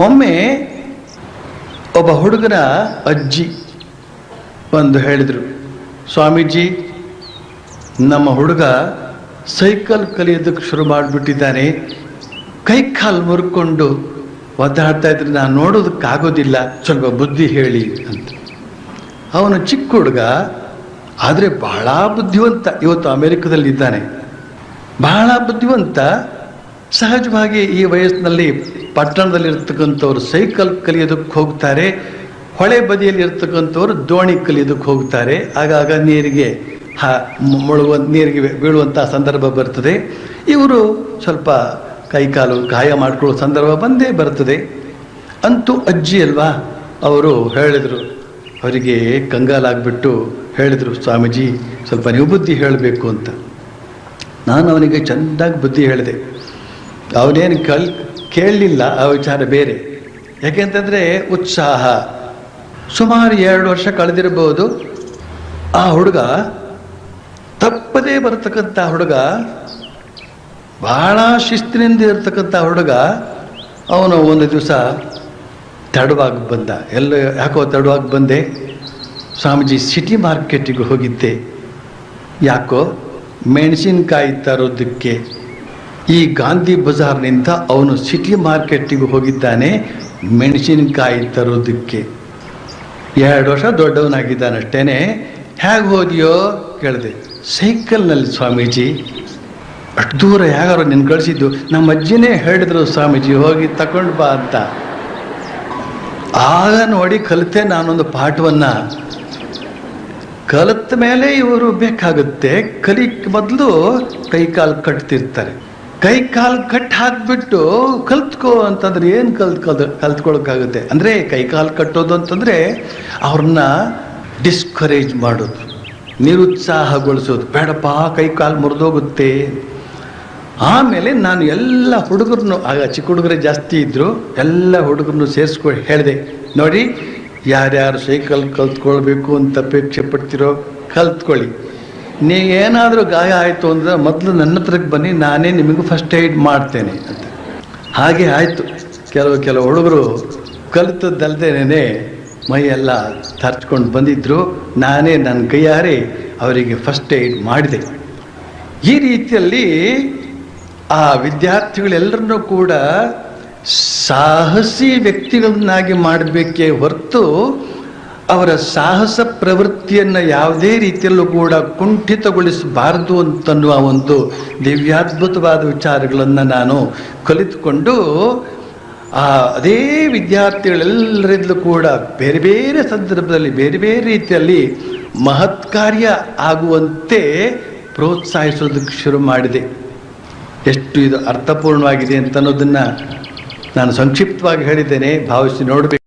ಒಮ್ಮೆ ಒಬ್ಬ ಹುಡುಗನ ಅಜ್ಜಿ ಒಂದು ಹೇಳಿದರು, ಸ್ವಾಮೀಜಿ, ನಮ್ಮ ಹುಡುಗ ಸೈಕಲ್ ಕಲಿಯೋದಕ್ಕೆ ಶುರು ಮಾಡಿಬಿಟ್ಟಿದ್ದಾನೆ. ಕೈ ಕಾಲು ಮುರ್ಕೊಂಡು ಒದ್ದಾಡ್ತಾ ಇದ್ರೆ ನಾನು ನೋಡೋದಕ್ಕಾಗೋದಿಲ್ಲ, ಸ್ವಲ್ಪ ಬುದ್ಧಿ ಹೇಳಿ ಅಂತ. ಅವನು ಚಿಕ್ಕ ಹುಡುಗ, ಆದರೆ ಬಹಳ ಬುದ್ಧಿವಂತ. ಇವತ್ತು ಅಮೆರಿಕದಲ್ಲಿದ್ದಾನೆ. ಬಹಳ ಬುದ್ಧಿವಂತ. ಸಹಜವಾಗಿ ಈ ವಯಸ್ಸಿನಲ್ಲಿ ಪಟ್ಟಣದಲ್ಲಿ ಇರ್ತಕ್ಕಂಥವ್ರು ಸೈಕಲ್ ಕಲಿಯೋದಕ್ಕೆ ಹೋಗ್ತಾರೆ, ಹೊಳೆ ಬದಿಯಲ್ಲಿ ಇರ್ತಕ್ಕಂಥವ್ರು ದೋಣಿ ಕಲಿಯೋದಕ್ಕೆ ಹೋಗ್ತಾರೆ. ಆಗಾಗ ನೀರಿಗೆ ಹಾ ಮುಳುಗುವ, ನೀರಿಗೆ ಬೀಳುವಂಥ ಸಂದರ್ಭ ಬರ್ತದೆ. ಇವರು ಸ್ವಲ್ಪ ಕೈಕಾಲು ಗಾಯ ಮಾಡಿಕೊಳ್ಳೋ ಸಂದರ್ಭ ಬಂದೇ ಬರ್ತದೆ. ಅಂತೂ ಅಜ್ಜಿ ಅಲ್ವಾ, ಅವರು ಹೇಳಿದರು, ಅವರಿಗೆ ಕಂಗಾಲಾಗ್ಬಿಟ್ಟು ಹೇಳಿದರು, ಸ್ವಾಮೀಜಿ, ಸ್ವಲ್ಪ ನೀವು ಬುದ್ಧಿ ಹೇಳಬೇಕು ಅಂತ. ನಾನು ಅವನಿಗೆ ಚೆಂದಾಗಿ ಬುದ್ಧಿ ಹೇಳಿದೆ. ಅವನೇನು ಕಲ್, ಕೇಳಲಿಲ್ಲ ಆ ವಿಚಾರ ಬೇರೆ. ಯಾಕೆಂತಂದರೆ ಉತ್ಸಾಹ. ಸುಮಾರು ಎರಡು ವರ್ಷ ಕಳೆದಿರಬಹುದು. ಆ ಹುಡುಗ ತಪ್ಪದೇ ಬರತಕ್ಕಂಥ ಹುಡುಗ ಭಾಳ ಶಿಸ್ತಿನಿಂದ ಇರ್ತಕ್ಕಂಥ ಹುಡುಗ, ಅವನು ಒಂದು ದಿವಸ ತಡವಾಗಿ ಬಂದ. ಎಲ್ಲ ಯಾಕೋ ತಡವಾಗಿ ಬಂದೆ. ಸ್ವಾಮೀಜಿ ಸಿಟಿ ಮಾರ್ಕೆಟಿಗೆ ಹೋಗಿದ್ದೆ. ಯಾಕೋ ಮೆಣಸಿನ್ಕಾಯಿ ತರೋದಕ್ಕೆ ಈ ಗಾಂಧಿ ಬಜಾರ್ನಿಂದ ಅವನು ಸಿಟಿ ಮಾರ್ಕೆಟಿಗೆ ಹೋಗಿದ್ದಾನೆ, ಮೆಣಸಿನಕಾಯಿ ತರೋದಕ್ಕೆ. ಎರಡು ವರ್ಷ ದೊಡ್ಡವನಾಗಿದ್ದಾನಷ್ಟೇ ಹೇಗೆ ಹೋದಿಯೋ ಕೇಳಿದೆ. ಸೈಕಲ್ನಲ್ಲಿ ಸ್ವಾಮೀಜಿ. ಅಷ್ಟು ದೂರ ಯಾರು ನಿನ್ನ ಕಳಿಸಿದ್ದು. ನಮ್ಮ ಅಜ್ಜಿನೇ ಹೇಳಿದ್ರು ಸ್ವಾಮೀಜಿ, ಹೋಗಿ ತಗೊಂಡು ಬಾ ಅಂತ. ಆಗ ನೋಡಿ ಕಲಿತೆ ನಾನೊಂದು ಪಾಠವನ್ನು. ಕಲಿತ ಮೇಲೆ ಇವರು ಬೇಕಾಗುತ್ತೆ. ಕಲಿಕ್ ಮೊದಲು ಕೈ ಕಾಲು ಕಟ್ತಿರ್ತಾರೆ. ಕೈ ಕಾಲು ಕಟ್ ಹಾಕ್ಬಿಟ್ಟು ಕಲ್ತ್ಕೋ ಅಂತಂದ್ರೆ ಏನು ಕಲ್ತ್ ಕಲ್ ಕಲ್ತ್ಕೊಳಕ್ಕಾಗುತ್ತೆ? ಅಂದರೆ ಕೈ ಕಾಲು ಕಟ್ಟೋದು ಅಂತಂದರೆ ಅವ್ರನ್ನ ಡಿಸ್ಕರೇಜ್ ಮಾಡೋದು, ನಿರುತ್ಸಾಹಗೊಳಿಸೋದು. ಬೇಡಪ್ಪ, ಕೈ ಕಾಲು ಮುರಿದೋಗುತ್ತೆ. ಆಮೇಲೆ ನಾನು ಎಲ್ಲ ಹುಡುಗರನ್ನು, ಆಗ ಚಿಕ್ಕ ಹುಡುಗರೇ ಜಾಸ್ತಿ ಇದ್ದರು ಎಲ್ಲ ಹುಡುಗರನ್ನು ಸೇರಿಸ್ಕೊ ಹೇಳಿದೆ, ನೋಡಿ, ಯಾರ್ಯಾರು ಸೈಕಲ್ ಕಲ್ತ್ಕೊಳ್ಬೇಕು ಅಂತ ಅಪೇಕ್ಷೆ ಪಡ್ತಿರೋ ಕಲ್ತ್ಕೊಳ್ಳಿ. ನೀವೇನಾದರೂ ಗಾಯ ಆಯಿತು ಅಂದರೆ ಮೊದಲು ನನ್ನ ಹತ್ರಕ್ಕೆ ಬನ್ನಿ, ನಾನೇ ನಿಮಗೆ ಫಸ್ಟ್ ಏಡ್ ಮಾಡ್ತೇನೆ ಅಂತ. ಹಾಗೆ ಆಯಿತು. ಕೆಲವು ಕೆಲವು ಹುಡುಗರು ಕಲಿತದ್ದಲ್ದೇನೆ ಮೈಯೆಲ್ಲ ತರ್ಚ್ಕೊಂಡು ಬಂದಿದ್ದರು ನಾನೇ ನನ್ನ ಕೈಯಾರೆ ಅವರಿಗೆ ಫಸ್ಟ್ ಏಡ್ ಮಾಡಿದೆ. ಈ ರೀತಿಯಲ್ಲಿ ಆ ವಿದ್ಯಾರ್ಥಿಗಳೆಲ್ಲರನ್ನೂ ಕೂಡ ಸಾಹಸಿ ವ್ಯಕ್ತಿಗಳನ್ನಾಗಿ ಮಾಡಬೇಕೇ ಹೊರತು ಅವರ ಸಾಹಸ ಪ್ರವೃತ್ತಿಯನ್ನು ಯಾವುದೇ ರೀತಿಯಲ್ಲೂ ಕೂಡ ಕುಂಠಿತಗೊಳಿಸಬಾರದು ಅಂತನ್ನುವ ಒಂದು ದಿವ್ಯಾದ್ಭುತವಾದ ವಿಚಾರಗಳನ್ನು ನಾನು ಕಲಿತುಕೊಂಡು, ಆ ಅದೇ ವಿದ್ಯಾರ್ಥಿಗಳೆಲ್ಲರಿಂದಲೂ ಕೂಡ ಬೇರೆ ಬೇರೆ ಸಂದರ್ಭದಲ್ಲಿ, ಬೇರೆ ಬೇರೆ ರೀತಿಯಲ್ಲಿ ಮಹತ್ ಕಾರ್ಯ ಆಗುವಂತೆ ಪ್ರೋತ್ಸಾಹಿಸೋದಕ್ಕೆ ಶುರು ಮಾಡಿದೆ. ಎಷ್ಟು ಇದು ಅರ್ಥಪೂರ್ಣವಾಗಿದೆ ಅಂತ ಅನ್ನೋದನ್ನು ನಾನು ಸಂಕ್ಷಿಪ್ತವಾಗಿ ಹೇಳಿದ್ದೇನೆ, ಭಾವಿಸಿ ನೋಡಬೇಕು.